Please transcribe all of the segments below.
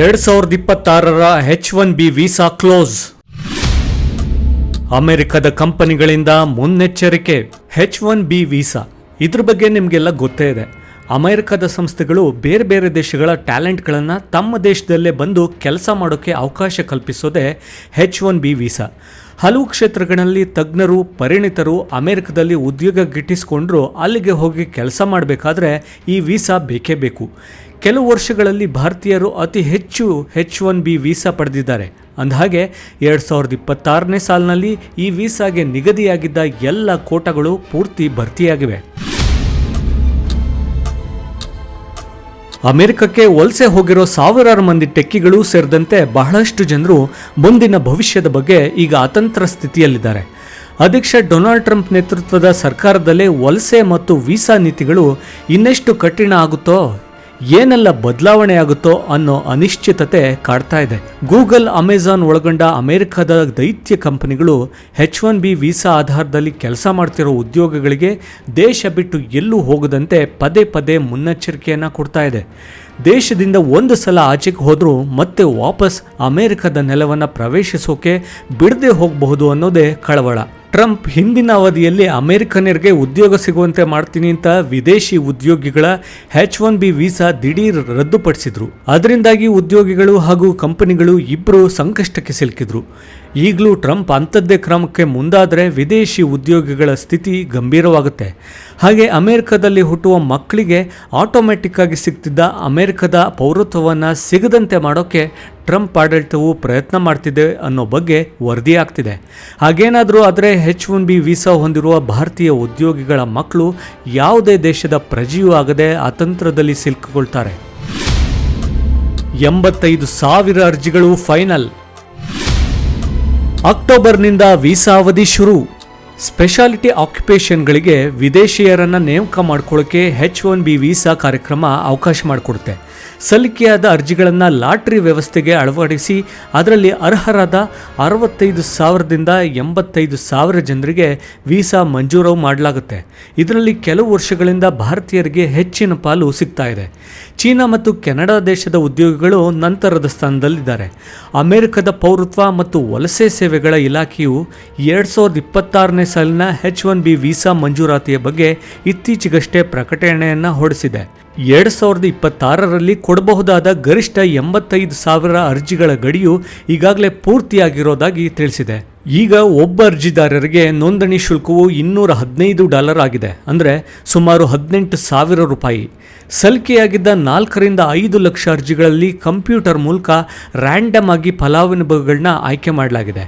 ಎರಡ್ ಸಾವಿರದ ಇಪ್ಪತ್ತಾರರ H one B visa close. ಅಮೆರಿಕದ ಕಂಪನಿಗಳಿಂದ ಮುನ್ನೆಚ್ಚರಿಕೆ ಹೆಚ್ ಒನ್ ಬಿ ವೀಸಾ. ಇದ್ರ ಬಗ್ಗೆ ನಿಮಗೆಲ್ಲ ಗೊತ್ತೇ ಇದೆ. ಅಮೆರಿಕದ ಸಂಸ್ಥೆಗಳು ಬೇರೆ ಬೇರೆ ದೇಶಗಳ ಟ್ಯಾಲೆಂಟ್ಗಳನ್ನು ತಮ್ಮ ದೇಶದಲ್ಲೇ ಬಂದು ಕೆಲಸ ಮಾಡೋಕ್ಕೆ ಅವಕಾಶ ಕಲ್ಪಿಸೋದೇ ಹೆಚ್ ಒನ್ ಬಿ ವೀಸಾ. ಹಲವು ಕ್ಷೇತ್ರಗಳಲ್ಲಿ ತಜ್ಞರು, ಪರಿಣಿತರು ಅಮೆರಿಕದಲ್ಲಿ ಉದ್ಯೋಗ ಗಿಟ್ಟಿಸಿಕೊಂಡ್ರು ಅಲ್ಲಿಗೆ ಹೋಗಿ ಕೆಲಸ ಮಾಡಬೇಕಾದ್ರೆ ಈ ವೀಸಾ ಬೇಕೇ ಬೇಕು. ಕೆಲವು ವರ್ಷಗಳಲ್ಲಿ ಭಾರತೀಯರು ಅತಿ ಹೆಚ್ಚು ಹೆಚ್ ಒನ್ ಬಿ ವೀಸಾ ಪಡೆದಿದ್ದಾರೆ. ಅಂದಹಾಗೆ, ಎರಡು ಸಾವಿರದ ಇಪ್ಪತ್ತಾರನೇ ಸಾಲಿನಲ್ಲಿ ಈ ವೀಸಾಗೆ ನಿಗದಿಯಾಗಿದ್ದ ಎಲ್ಲ ಕೋಟಗಳು ಪೂರ್ತಿ ಭರ್ತಿಯಾಗಿವೆ. ಅಮೆರಿಕಕ್ಕೆ ವಲಸೆ ಹೋಗಿರೋ ಸಾವಿರಾರು ಮಂದಿ ಟೆಕ್ಕಿಗಳು ಸೇರಿದಂತೆ ಬಹಳಷ್ಟು ಜನರು ಮುಂದಿನ ಭವಿಷ್ಯದ ಬಗ್ಗೆ ಈಗ ಅತಂತ್ರ ಸ್ಥಿತಿಯಲ್ಲಿದ್ದಾರೆ. ಅಧ್ಯಕ್ಷ ಡೊನಾಲ್ಡ್ ಟ್ರಂಪ್ ನೇತೃತ್ವದ ಸರ್ಕಾರದಲ್ಲೇ ವಲಸೆ ಮತ್ತು ವೀಸಾ ನೀತಿಗಳು ಇನ್ನೆಷ್ಟು ಕಠಿಣ ಆಗುತ್ತೋ ಏನೆಲ್ಲ ಬದಲಾವಣೆ ಆಗುತ್ತೋ ಅನ್ನೋ ಅನಿಶ್ಚಿತತೆ ಕಾಡ್ತಾ ಇದೆ. ಗೂಗಲ್, ಅಮೆಜಾನ್ ಒಳಗೊಂಡ ಅಮೆರಿಕದ ದೈತ್ಯ ಕಂಪನಿಗಳು ಹೆಚ್ ಒನ್ ಬಿ ವೀಸಾ ಆಧಾರದಲ್ಲಿ ಕೆಲಸ ಮಾಡ್ತಿರೋ ಉದ್ಯೋಗಗಳಿಗೆ ದೇಶ ಬಿಟ್ಟು ಎಲ್ಲೂ ಹೋಗದಂತೆ ಪದೇ ಪದೇ ಮುನ್ನೆಚ್ಚರಿಕೆಯನ್ನು ಕೊಡ್ತಾ ಇದೆ. ದೇಶದಿಂದ ಒಂದು ಸಲ ಆಚೆಗೆ ಹೋದರೂ ಮತ್ತೆ ವಾಪಸ್ ಅಮೆರಿಕದ ನೆಲವನ್ನು ಪ್ರವೇಶಿಸೋಕೆ ಬಿಡದೆ ಹೋಗಬಹುದು ಅನ್ನೋದೇ ಕಳವಳ. ಟ್ರಂಪ್ ಹಿಂದಿನ ಅವಧಿಯಲ್ಲಿ ಅಮೆರಿಕನ್ನರಿಗೆ ಉದ್ಯೋಗ ಸಿಗುವಂತೆ ಮಾಡ್ತೀನಿ ಅಂತ ವಿದೇಶಿ ಉದ್ಯೋಗಿಗಳ ಹೆಚ್ ಒನ್ ಬಿ ವೀಸಾ ದಿಢೀರ್ ರದ್ದುಪಡಿಸಿದ್ರು. ಅದರಿಂದಾಗಿ ಉದ್ಯೋಗಿಗಳು ಹಾಗೂ ಕಂಪನಿಗಳು ಇಬ್ಬರು ಸಂಕಷ್ಟಕ್ಕೆ ಸಿಲುಕಿದ್ರು. ಈಗಲೂ ಟ್ರಂಪ್ ಅಂಥದ್ದೇ ಕ್ರಮಕ್ಕೆ ಮುಂದಾದರೆ ವಿದೇಶಿ ಉದ್ಯೋಗಿಗಳ ಸ್ಥಿತಿ ಗಂಭೀರವಾಗುತ್ತೆ. ಹಾಗೆ ಅಮೆರಿಕದಲ್ಲಿ ಹುಟ್ಟುವ ಮಕ್ಕಳಿಗೆ ಆಟೋಮೆಟಿಕ್ ಆಗಿ ಸಿಗ್ತಿದ್ದ ಅಮೆರಿಕದ ಪೌರತ್ವವನ್ನು ಸಿಗದಂತೆ ಮಾಡೋಕ್ಕೆ ಟ್ರಂಪ್ ಆಡಳಿತವು ಪ್ರಯತ್ನ ಮಾಡ್ತಿದೆ ಅನ್ನೋ ಬಗ್ಗೆ ವರದಿ ಆಗ್ತಿದೆ. ಹಾಗೇನಾದರೂ ಆದರೆ ಹೆಚ್ ಒನ್ ಬಿ ವೀಸಾ ಹೊಂದಿರುವ ಭಾರತೀಯ ಉದ್ಯೋಗಿಗಳ ಮಕ್ಕಳು ಯಾವುದೇ ದೇಶದ ಪ್ರಜೆಯೂ ಆಗದೆ ಅತಂತ್ರದಲ್ಲಿ ಸಿಲುಕಿಕೊಳ್ತಾರೆ. ಎಂಬತ್ತೈದು ಸಾವಿರ ಅರ್ಜಿಗಳು ಫೈನಲ್. ಅಕ್ಟೋಬರ್ನಿಂದ ವೀಸಾ ಅವಧಿ ಶುರು. ಸ್ಪೆಷಾಲಿಟಿ ಆಕ್ಯುಪೇಷನ್ಗಳಿಗೆ ವಿದೇಶಿಯರನ್ನು ನೇಮಕ ಮಾಡ್ಕೊಳ್ಳೋಕೆ ಹೆಚ್ ಒನ್ ಬಿ ವೀಸಾ ಕಾರ್ಯಕ್ರಮ ಅವಕಾಶ ಮಾಡಿಕೊಡುತ್ತೆ. ಸಲ್ಲಿಕೆಯಾದ ಅರ್ಜಿಗಳನ್ನು ಲಾಟ್ರಿ ವ್ಯವಸ್ಥೆಗೆ ಅಳವಡಿಸಿ ಅದರಲ್ಲಿ ಅರ್ಹರಾದ ಅರವತ್ತೈದು ಸಾವಿರದಿಂದ ಎಂಬತ್ತೈದು ಸಾವಿರ ಜನರಿಗೆ ವೀಸಾ ಮಂಜೂರು ಮಾಡಲಾಗುತ್ತೆ. ಇದರಲ್ಲಿ ಕೆಲವು ವರ್ಷಗಳಿಂದ ಭಾರತೀಯರಿಗೆ ಹೆಚ್ಚಿನ ಪಾಲು ಸಿಗ್ತಾ ಇದೆ. ಚೀನಾ ಮತ್ತು ಕೆನಡಾ ದೇಶದ ಉದ್ಯೋಗಿಗಳು ನಂತರದ ಸ್ಥಾನದಲ್ಲಿದ್ದಾರೆ. ಅಮೆರಿಕದ ಪೌರತ್ವ ಮತ್ತು ವಲಸೆ ಸೇವೆಗಳ ಇಲಾಖೆಯು ಎರಡು ಸಾವಿರದ ಇಪ್ಪತ್ತಾರನೇ ಸಾಲಿನ ಹೆಚ್ ಒನ್ ಬಿ ವೀಸಾ ಮಂಜೂರಾತಿಯ ಬಗ್ಗೆ ಇತ್ತೀಚೆಗಷ್ಟೇ ಪ್ರಕಟಣೆಯನ್ನು ಹೊರಡಿಸಿದೆ. ಎರಡು ಸಾವಿರದ ಇಪ್ಪತ್ತಾರರಲ್ಲಿ ಕೊಡಬಹುದಾದ ಗರಿಷ್ಠ ಎಂಬತ್ತೈದು ಸಾವಿರ ಅರ್ಜಿಗಳ ಗಡಿಯು ಈಗಾಗಲೇ ಪೂರ್ತಿಯಾಗಿರೋದಾಗಿ ತಿಳಿಸಿದೆ. ಈಗ ಒಬ್ಬ ಅರ್ಜಿದಾರರಿಗೆ ನೋಂದಣಿ ಶುಲ್ಕವು ಇನ್ನೂರ ಹದಿನೈದು ಡಾಲರ್ ಆಗಿದೆ, ಅಂದರೆ ಸುಮಾರು ಹದಿನೆಂಟು ಸಾವಿರ ರೂಪಾಯಿ. ಸಲ್ಲಿಕೆಯಾಗಿದ್ದ ನಾಲ್ಕರಿಂದ ಐದು ಲಕ್ಷ ಅರ್ಜಿಗಳಲ್ಲಿ ಕಂಪ್ಯೂಟರ್ ಮೂಲಕ ರ್ಯಾಂಡಮ್ ಆಗಿ ಫಲಾನುಭವಿಗಳನ್ನ ಆಯ್ಕೆ ಮಾಡಲಾಗಿದೆ.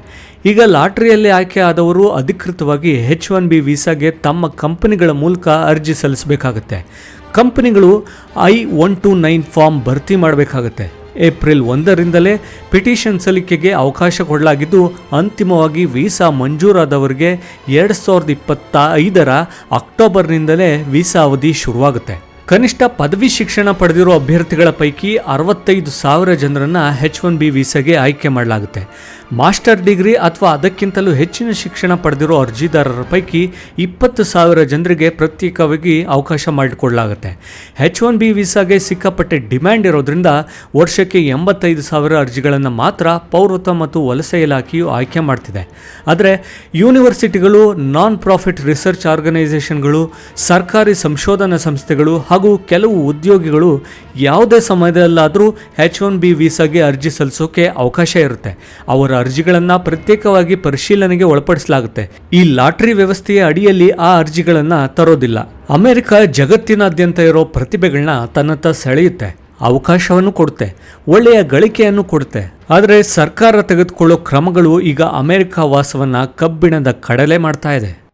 ಈಗ ಲಾಟ್ರಿಯಲ್ಲಿ ಆಯ್ಕೆ ಆದವರು ಅಧಿಕೃತವಾಗಿ ಹೆಚ್ ಒನ್ ಬಿ ವೀಸಾಗೆ ತಮ್ಮ ಕಂಪನಿಗಳ ಮೂಲಕ ಅರ್ಜಿ ಸಲ್ಲಿಸಬೇಕಾಗತ್ತೆ. ಕಂಪನಿಗಳು I one two nine form ಭರ್ತಿ ಮಾಡಬೇಕಾಗತ್ತೆ. ಏಪ್ರಿಲ್ ಒಂದರಿಂದಲೇ ಪಿಟಿಷನ್ ಸಲ್ಲಿಕೆಗೆ ಅವಕಾಶ ಕೊಡಲಾಗಿದ್ದು, ಅಂತಿಮವಾಗಿ ವೀಸಾ ಮಂಜೂರಾದವರಿಗೆ ಎರಡು ಸಾವಿರದ ಇಪ್ಪತ್ತ ಐದರ ಅಕ್ಟೋಬರ್ನಿಂದಲೇ ವೀಸಾ ಅವಧಿ ಶುರುವಾಗುತ್ತೆ. ಕನಿಷ್ಠ ಪದವಿ ಶಿಕ್ಷಣ ಪಡೆದಿರುವ ಅಭ್ಯರ್ಥಿಗಳ ಪೈಕಿ ಅರವತ್ತೈದು ಸಾವಿರ ಜನರನ್ನು ಹೆಚ್ ಒನ್ ಬಿ ವೀಸಾಗೆ ಆಯ್ಕೆ ಮಾಡಲಾಗುತ್ತೆ. ಮಾಸ್ಟರ್ ಡಿಗ್ರಿ ಅಥವಾ ಅದಕ್ಕಿಂತಲೂ ಹೆಚ್ಚಿನ ಶಿಕ್ಷಣ ಪಡೆದಿರೋ ಅರ್ಜಿದಾರರ ಪೈಕಿ ಇಪ್ಪತ್ತು ಸಾವಿರ ಜನರಿಗೆ ಪ್ರತ್ಯೇಕವಾಗಿ ಅವಕಾಶ ಮಾಡಿಕೊಡಲಾಗುತ್ತೆ. ಹೆಚ್ ಒನ್ ಬಿ ವೀಸಾಗೆ ಸಿಕ್ಕಾಪಟ್ಟೆ ಡಿಮ್ಯಾಂಡ್ ಇರೋದ್ರಿಂದ ವರ್ಷಕ್ಕೆ ಎಂಬತ್ತೈದು ಸಾವಿರ ಅರ್ಜಿಗಳನ್ನು ಮಾತ್ರ ಪೌರತ್ವ ಮತ್ತು ವಲಸೆ ಇಲಾಖೆಯು ಆಯ್ಕೆ ಮಾಡ್ತಿದೆ. ಆದರೆ ಯೂನಿವರ್ಸಿಟಿಗಳು ನಾನ್ ಪ್ರಾಫಿಟ್ ರಿಸರ್ಚ್ ಆರ್ಗನೈಸೇಷನ್ಗಳು ಸರ್ಕಾರಿ ಸಂಶೋಧನಾ ಸಂಸ್ಥೆಗಳು ಹಾಗೂ ಕೆಲವು ಉದ್ಯೋಗಿಗಳು ಯಾವುದೇ ಸಮಯದಲ್ಲಾದರೂ ಹೆಚ್ ಒನ್ ಬಿ ವೀಸಾಗೆ ಅರ್ಜಿ ಸಲ್ಲಿಸೋಕೆ ಅವಕಾಶ ಇರುತ್ತೆ. ಅವರ ಅರ್ಜಿಗಳನ್ನು ಪ್ರತ್ಯೇಕವಾಗಿ ಪರಿಶೀಲನೆಗೆ ಒಳಪಡಿಸಲಾಗುತ್ತೆ. ಈ ಲಾಟ್ರಿ ವ್ಯವಸ್ಥೆಯ ಅಡಿಯಲ್ಲಿ ಆ ಅರ್ಜಿಗಳನ್ನು ತರೋದಿಲ್ಲ. ಅಮೆರಿಕ ಜಗತ್ತಿನಾದ್ಯಂತ ಇರೋ ಪ್ರತಿಭೆಗಳನ್ನ ತನ್ನತ್ತ ಸೆಳೆಯುತ್ತೆ. ಅವಕಾಶವನ್ನು ಕೊಡುತ್ತೆ. ಒಳ್ಳೆಯ ಗಳಿಕೆಯನ್ನು ಕೊಡುತ್ತೆ. ಆದರೆ ಸರ್ಕಾರ ತೆಗೆದುಕೊಳ್ಳೋ ಕ್ರಮಗಳು ಈಗ ಅಮೆರಿಕ ವಾಸವನ್ನ ಕಬ್ಬಿಣದ ಕಡಲೆ ಮಾಡ್ತಾ ಇದೆ.